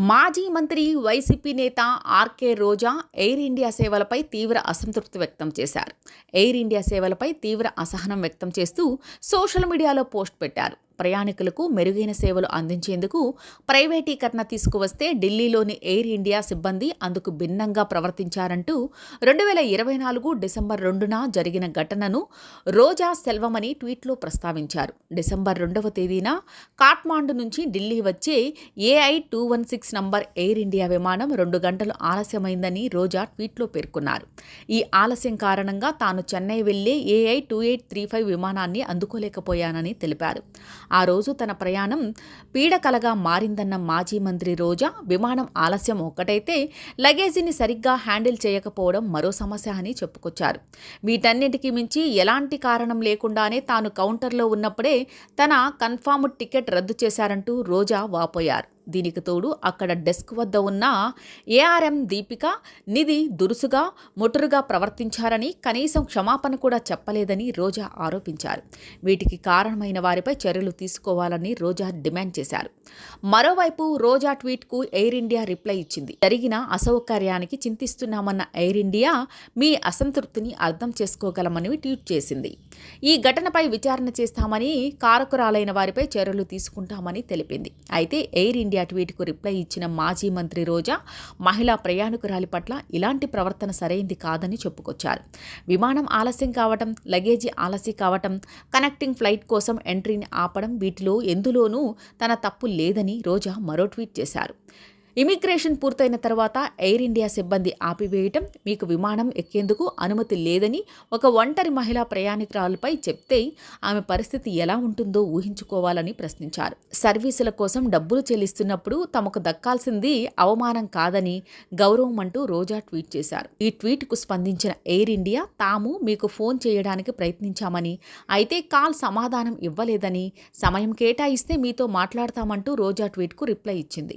మాజీ మంత్రి వైసీపీ నేత ఆర్కే రోజా ఎయిర్ ఇండియా సేవలపై తీవ్ర అసంతృప్తి వ్యక్తం చేశారు. ఎయిర్ ఇండియా సేవలపై తీవ్ర అసహనం వ్యక్తం చేస్తూ సోషల్ మీడియాలో పోస్ట్ పెట్టారు. ప్రయాణికులకు మెరుగైన సేవలు అందించేందుకు ప్రైవేటీకరణ తీసుకువస్తే ఢిల్లీలోని ఎయిర్ ఇండియా సిబ్బంది అందుకు భిన్నంగా ప్రవర్తించారంటూ రెండు వేల ఇరవై నాలుగు డిసెంబర్ రెండున జరిగిన ఘటనను రోజా సెల్వమని ట్వీట్లో ప్రస్తావించారు. డిసెంబర్ రెండవ తేదీన కాట్మాండు నుంచి ఢిల్లీ వచ్చే AI two one six number Air India విమానం రెండు గంటలు ఆలస్యమైందని రోజా ట్వీట్లో పేర్కొన్నారు. ఈ ఆలస్యం కారణంగా తాను చెన్నై వెళ్ళే AI two eight three five విమానాన్ని అందుకోలేకపోయానని తెలిపారు. ఆ రోజు తన ప్రయాణం పీడకలగా మారిందన్న మాజీ మంత్రి రోజా విమానం ఆలస్యం ఒక్కటైతే లగేజీని సరిగ్గా హ్యాండిల్ చేయకపోవడం మరో సమస్య అని చెప్పుకొచ్చారు. వీటన్నిటికీ మించి ఎలాంటి కారణం లేకుండానే తాను కౌంటర్లో ఉన్నప్పుడే తన కన్ఫామ్ టికెట్ రద్దు చేశారంటూ రోజా వాపోయారు. దీనికి తోడు అక్కడ డెస్క్ వద్ద ఉన్న ఏఆర్ఎం దీపిక నిధి దురుసుగా ముటురుగా ప్రవర్తించారని కనీసం క్షమాపణ కూడా చెప్పలేదని రోజా ఆరోపించారు. వీటికి కారణమైన వారిపై చర్యలు తీసుకోవాలని రోజా డిమాండ్ చేశారు. మరోవైపు రోజా ట్వీట్కు ఎయిర్ ఇండియా రిప్లై ఇచ్చింది. జరిగిన అసౌకర్యానికి చింతిస్తున్నామన్న ఎయిర్ ఇండియా మీ అసంతృప్తిని అర్థం చేసుకోగలమని ట్వీట్ చేసింది. ఈ ఘటనపై విచారణ చేస్తామని కారకురాలైన వారిపై చర్యలు తీసుకుంటామని తెలిపింది. అయితే ఎయిర్ ఇండియా ట్వీట్కు రిప్లై ఇచ్చిన మాజీ మంత్రి రోజా మహిళా ప్రయాణికురాలి పట్ల ఇలాంటి ప్రవర్తన సరైంది కాదని చెప్పుకొచ్చారు. విమానం ఆలస్యం కావటం లగేజీ ఆలస్యం కావటం కనెక్టింగ్ ఫ్లైట్ కోసం ఎంట్రీని ఆపడం వీటిలో ఎందులోనూ తన తప్పు లేదని రోజా మరో ట్వీట్ చేశారు. ఇమిగ్రేషన్ పూర్తయిన తర్వాత ఎయిర్ ఇండియా సిబ్బంది ఆపివేయటం మీకు విమానం ఎక్కేందుకు అనుమతి లేదని ఒక ఒంటరి మహిళా ప్రయాణికురాలపై చెప్తే ఆమె పరిస్థితి ఎలా ఉంటుందో ఊహించుకోవాలని ప్రశ్నించారు. సర్వీసుల కోసం డబ్బులు చెల్లిస్తున్నప్పుడు తమకు దక్కాల్సింది అవమానం కాదని గౌరవం అంటూ రోజా ట్వీట్ చేశారు. ఈ ట్వీట్కు స్పందించిన ఎయిర్ ఇండియా తాము మీకు ఫోన్ చేయడానికి ప్రయత్నించామని అయితే కాల్ సమాధానం ఇవ్వలేదని సమయం కేటాయిస్తే మీతో మాట్లాడతామంటూ రోజా ట్వీట్కు రిప్లై ఇచ్చింది.